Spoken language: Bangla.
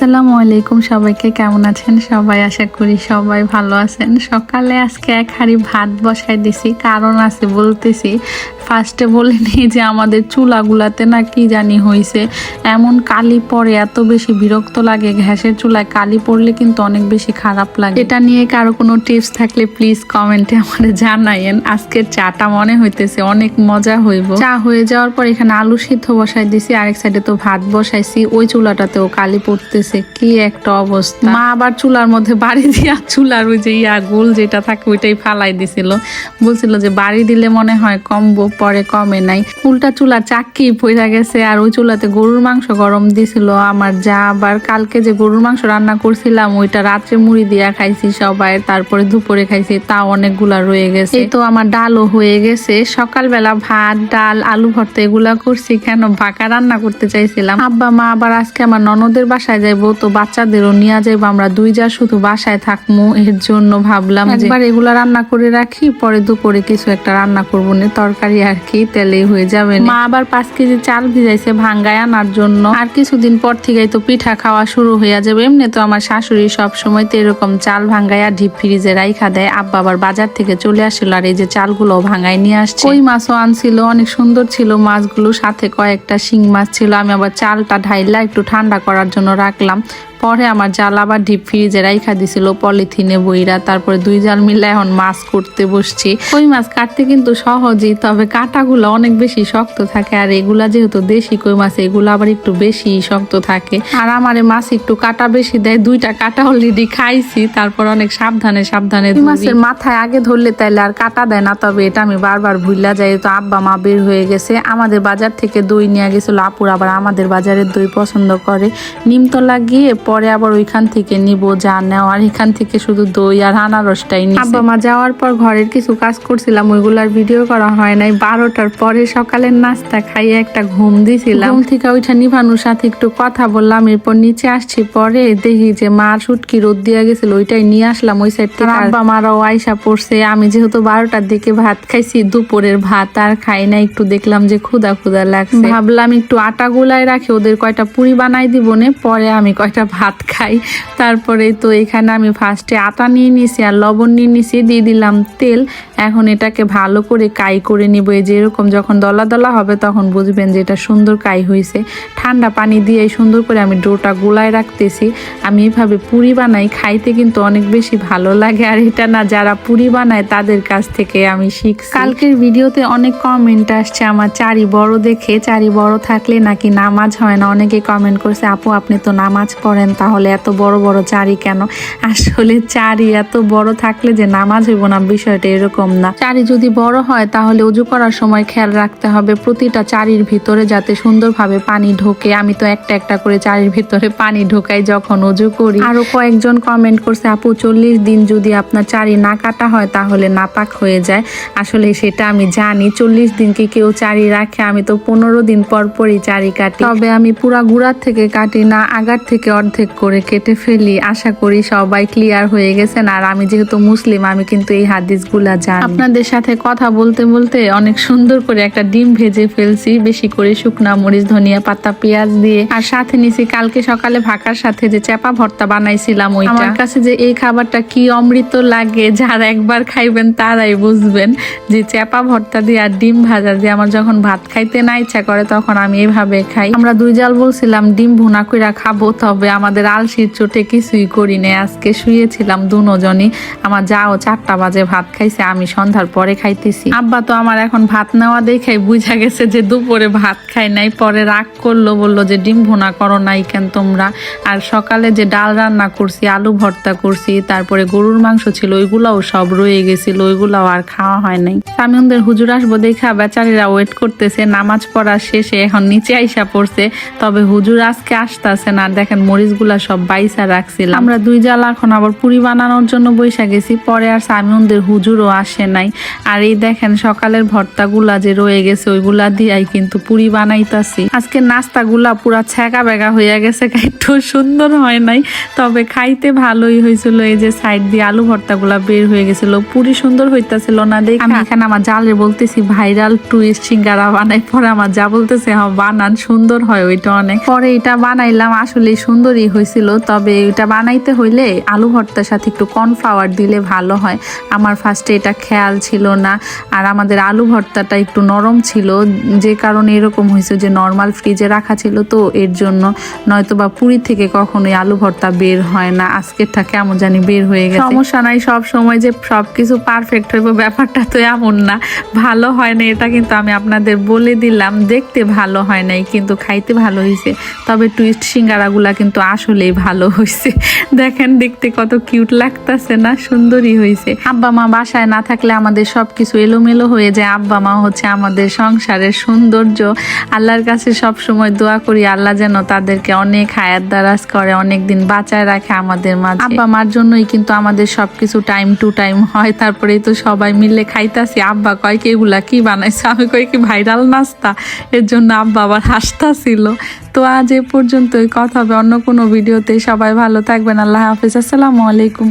আসসালামু আলাইকুম সবাইকে, কেমন আছেন সবাই? আশা করি সবাই ভালো আছেন। সকালে আজকে এক হাঁড়ি ভাত বসাই দিছি, কারণ আছে বলতেছি ফার্স্টে বলে নিই যে আমাদের চুলাগুলাতে না কি জানি হয়েছে এমন কালি পরে এত বেশি বিরক্ত লাগে গ্যাসের চুলায়, কালি পড়লে কিন্তু অনেক বেশি খারাপ লাগে। এটা নিয়ে কারও কোনো টিপস থাকলে প্লিজ কমেন্টে আমাদের জানাইয়েন। আজকের চাটা মনে হইতেছে অনেক মজা হইব। চা হয়ে যাওয়ার পর এখানে আলু সিদ্ধ বসাই দিছি, আরেক সাইডে তো ভাত বসাইছি, ওই চুলাটাতেও কালি পড়তেছে। কি একটা অবস্থা। মা আবার চুলার মধ্যে বাড়ি দিয়া, চুলার ওই যে ইয়া গোল যেটা থাকে ওইটাই ফালাই দিছিল। বলছিল যে বাড়ি দিলে মনে হয় কমবো, পরে কমে নাই। উল্টা চুলা চাক্কি পইরা গেছে আর ওই চুলাতে গরুর মাংস গরম দিছিল। আমার যা আবার কালকে যে গরুর মাংস রান্না করছিলাম, ওইটা রাত্রে মুড়ি দিয়া খাইছি সবাই, তারপরে দুপুরে খাইছি, তাও অনেকগুলা রয়ে গেছে। এই তো আমার ডালও হয়ে গেছে। সকালবেলা ভাত, ডাল, আলু ভর্তা এগুলা করছি, কেন বাঁকা রান্না করতে চাইছিলাম। আব্বা, মা আবার আজকে আমার ননদের বাসায় যাইবো তো বাচ্চাদেরও নিয়ে যাইবো। আমরা দুই যা শুধু বাসায় থাকব এর জন্য ভাবলাম একবার এগুলা রান্না করে রাখি পরে দুপুরে কিছু একটা রান্না করব না তরকারি আর কি তেলেই হয়ে যাবে মা আবার পাঁচ কেজি চাল ভিজাইছে ভাঙ্গায় আনার জন্য। আর কিছুদিন পর থেকেই তো পিঠা খাওয়া শুরু হয়ে যাবে। এমনি তো আমার শাশুড়ি সব সময় তো এরকম চাল ভাঙ্গায়া ডিপ ফ্রিজে রাইখা দেয়। আব্বা আবার বাজার থেকে চলে আসছিল আর এই যে চালগুলো ভাঙ্গায় নিয়ে আসছে। ওই মাছও আনছিল অনেক সুন্দর ছিল মাছগুলো সাথে কয়েকটা শিং মাছ ছিল। আমি আবার চালটা ঢাইলা একটু ঠান্ডা করার জন্য রাখলাম। করলাম পরে আমার জাল আবার ডিপ ফ্রিজে রাইখা দিছিল পলিথিনে বইরা। তারপরে দুই জাল মিলে এখন মাছ করতে বসছি। ওই মাছ কাটতে কিন্তু সহজই তবে কাটাগুলো অনেক বেশি শক্ত থাকে। আর এগুলা যেহেতু দেশি কই মাছ এগুলো আবার একটু বেশি শক্ত থাকে। আর আমারে মাছ একটু কাটা বেশি দেয় দুইটা কাটা অলরেডি খাইছি। তারপর অনেক সাবধানে সাবধানে। মাছের মাথায় আগে ধরলে তাইলে আর কাটা দেয় না তবে এটা আমি বারবার ভুললা যাই। তো আব্বা মা বের হয়ে গেছে। আমাদের বাজার থেকে দই নিয়ে গেছিল আপুর আবার আমাদের বাজারের দই পছন্দ করে। নিমতলা গিয়ে পরে আবার ওইখান থেকে নিব যা নেওয়ার। এখান থেকে শুধু দই আর আনারসটাই নিই আব্বা মা যাওয়ার পর ঘরের কিছু কাজ করছিলাম ওইগুলার ভিডিও করা হয় নাই। বারোটার পরে সকালের নাস্তা খাইয়ে একটা ঘুম দিছিলাম। ঘুম থেকে ওইটা নিভানুর সাথে একটু কথা বললাম এরপর নিচে আসছি। পরে দেখি যে মা শুটকি রোদ দিয়ে গেছিল ওইটাই নিয়ে আসলাম ওই সাইড থেকে। আব্বা মারাও আয়সা পড়ছে। আমি যেহেতু বারোটার দিকে ভাত খাইছি দুপুরের ভাত আর খাই না একটু দেখলাম যে ক্ষুদা ক্ষুদা লাগছে। ভাবলাম একটু আটা গুলাই রাখি ওদের কয়টা পুরি বানাই দিব নে পরে আমি কয়টা ভাত খাই। তারপরে তো এখানে আমি ফার্স্টে আটা নিয়ে নিছি আর লবণ নিয়ে নিছি, দিয়ে দিলাম তেল। এখন এটাকে ভালো করে কাই করে নিব। এই যে এরকম যখন দলা দলা হবে তখন বুঝবেন যে এটা সুন্দর কাই হয়েছে ঠান্ডা পানি দিয়ে সুন্দর করে আমি ডোটা গোলায় রাখতেছি। আমি এভাবে পুরি বানাই, খাইতে কিন্তু অনেক বেশি ভালো লাগে। আর এটা না, যারা পুরি বানায় তাদের কাছ থেকে আমি শিখছি। কালকের ভিডিওতে অনেক কমেন্ট আসছে আমার চারি বড় দেখে। চারি বড় থাকলে নাকি নামাজ হয় না? অনেকে কমেন্ট করছে, আপু, আপনি তো নামাজ পড়েন তাহলে এত বড় বড় চারি কেন? আসলে চারি এত বড় থাকলে যে নামাজ হইব না, বিষয়টা এরকম না। চারি যদি বড় হয়, তাহলে উজু করার সময় খেয়াল রাখতে হবে, প্রতিটা চারির ভিতরে যাতে সুন্দরভাবে পানি ঢোকে। আমি তো একটা একটা করে চারির ভিতরে পানি ঢোকাই যখন উজু করি। আরও কয়েকজন কমেন্ট করছে, আপু, চল্লিশ দিন যদি আপনার চারি না কাটা হয়, তাহলে নাপাক হয়ে যায়। আসলে সেটা আমি জানি, চল্লিশ দিন কি কেউ চারি রাখে? আমি তো পনেরো দিন পর পরই চারি কাটি। তবে আমি পুরা গুড়ার থেকে কাটি না, আগার থেকে অর্ধেক করে কেটে ফেলি। আশা করি সবাই ক্লিয়ার হয়ে গেছেন। আর আমি যেহেতু মুসলিম আমি কিন্তু এই হাদিসগুলা জানি। আপনাদের সাথে কথা বলতে বলতে অনেক সুন্দর করে একটা ডিম ভেজে ফেলছি। বেশি করে শুকনা মরিচ ধনিয়া পাতা পেঁয়াজ দিয়ে। আর সাথে নিছি কালকে সকালে ভাকার সাথে যে চাপা ভর্তা বানাইছিলাম ওইটা। আমার কাছে যে এই খাবারটা কি অমৃত লাগে যারা একবার খাইবেন তারাই বুঝবেন যে চাপা ভর্তা দিয়ে আর ডিম ভাজা দিয়ে আমার যখন ভাত খাইতে না ইচ্ছা করে তখন আমি এইভাবে খাই। আমরা দুই জাল বলছিলাম ডিম ভুনা কইরা খাব তবে আমাদের আলসির চোটে কিছুই করি নাই আজকে শুয়েছিলাম দুজনই। আমার যাও, চারটা বাজে ভাত খাইছে, আমি সন্ধ্যার পরে খাইতেছি। আব্বা তো আমার এখন ভাত নেওয়া দেখে বুঝা গেছে যে দুপুরে ভাত খাই নাই। পরে রাগ করল, বলল যে ডিম ভুনা করো নাই কেন তোমরা? আর সকালে যে ডাল রান্না করছি, আলু ভর্তা করছি, তারপরে গরুর মাংস ছিল, ওইগুলাও সব রয়ে গেছিল, ওইগুলাও আর খাওয়া হয় নাই। আমি ওদের হুজুর আসব দেখা, বেচারিরা ওয়েট করতেছে, নামাজ পড়া শেষে এখন নিচে আইসা পড়ছে, তবে হুজুর আজকে আসতেছে না। দেখেন মরিচগুলা সব বাইসা রাখছিলাম। আমরা দুই জাল এখন আবার পুরি বানানোর জন্য বৈশা গেছি। পরে আর সামিউনদের হুজুরও আসে নাই। আর এই দেখেন সকালের ভর্তাগুলা যে রয়ে গেছে, ওইগুলা দিয়াই কিন্তু পুরি বানাইতাছি। আজকে নাস্তাগুলা পুরা ছ্যাঁকা বেগা হয়ে গেছে একটু সুন্দর হয় নাই। তবে খাইতে ভালোই হয়েছিল এই যে সাইড দিয়ে আলু ভর্তাগুলা বের হয়ে গেছিল। পুরি সুন্দর হইতাছিল না দেখে। আমি এখানে আমার জালে বলতেছি, ভাইরাল টুইস্ট সিঙ্গারা বানাই, পরে আমার যা বলতেছে হ্যাঁ বানান, সুন্দর হয় ওইটা অনেক। পরে এটা বানাইলাম আসলে সুন্দরই সুন্দরই হয়েছিল, তবে এটা বানাইতে হইলে আলু ভর্তার সাথে একটু কর্নফ্লাওয়ার দিলে ভালো হয়। আমার ফার্স্টে এটা খেয়াল ছিল না, আর আমাদের আলু ভর্তাটা একটু নরম ছিল, যে কারণে এরকম হয়েছে যে নর্মাল ফ্রিজে রাখা ছিল তো এর জন্য। নয়তো বা পুরী থেকে কখনোই আলু ভর্তা বের হয় না। আজকেরটা কেমন জানি বের হয়ে গেছে। সমস্যা নাই, সব সময় যে সব কিছু পারফেক্ট হইব, ব্যাপারটা তো এমন না। ভালো হয় না, এটা কিন্তু আমি আপনাদের বলে দিলাম, দেখতে ভালো হয় নাই, কিন্তু খাইতে ভালো হয়েছে তবে টুইস্ট সিঙ্গারাগুলা কিন্তু আসলেই ভালো হয়েছে দেখেন দেখতে কত কিউট লাগতাছে না, সুন্দরই হয়েছে আব্বা মা বাসায় না থাকলে আমাদের সব কিছু এলোমেলো হয়ে যায়। আব্বা মা হচ্ছে আমাদের সংসারের সৌন্দর্য। আল্লাহর কাছে সব সময় দোয়া করি, আল্লাহ যেন তাদেরকে অনেক হায়াত দারাজ করে অনেক দিন বাঁচায় রাখে আমাদের মাঝে। আব্বা মার জন্যই কিন্তু আমাদের সবকিছু টাইম টু টাইম হয় তারপরে তো সবাই মিলে খাইতাছি। আব্বা কয় এগুলা কি বানাইছে? আমি কয় কি ভাইরাল নাস্তা? এর জন্য আব্বা আবার হাসতাছিল। তো আজ এ পর্যন্তই। কথা হবে অন্য কোনো ভিডিওতে। সবাই ভালো থাকবেন। আল্লাহ হাফিজ। আসসালামু আলাইকুম।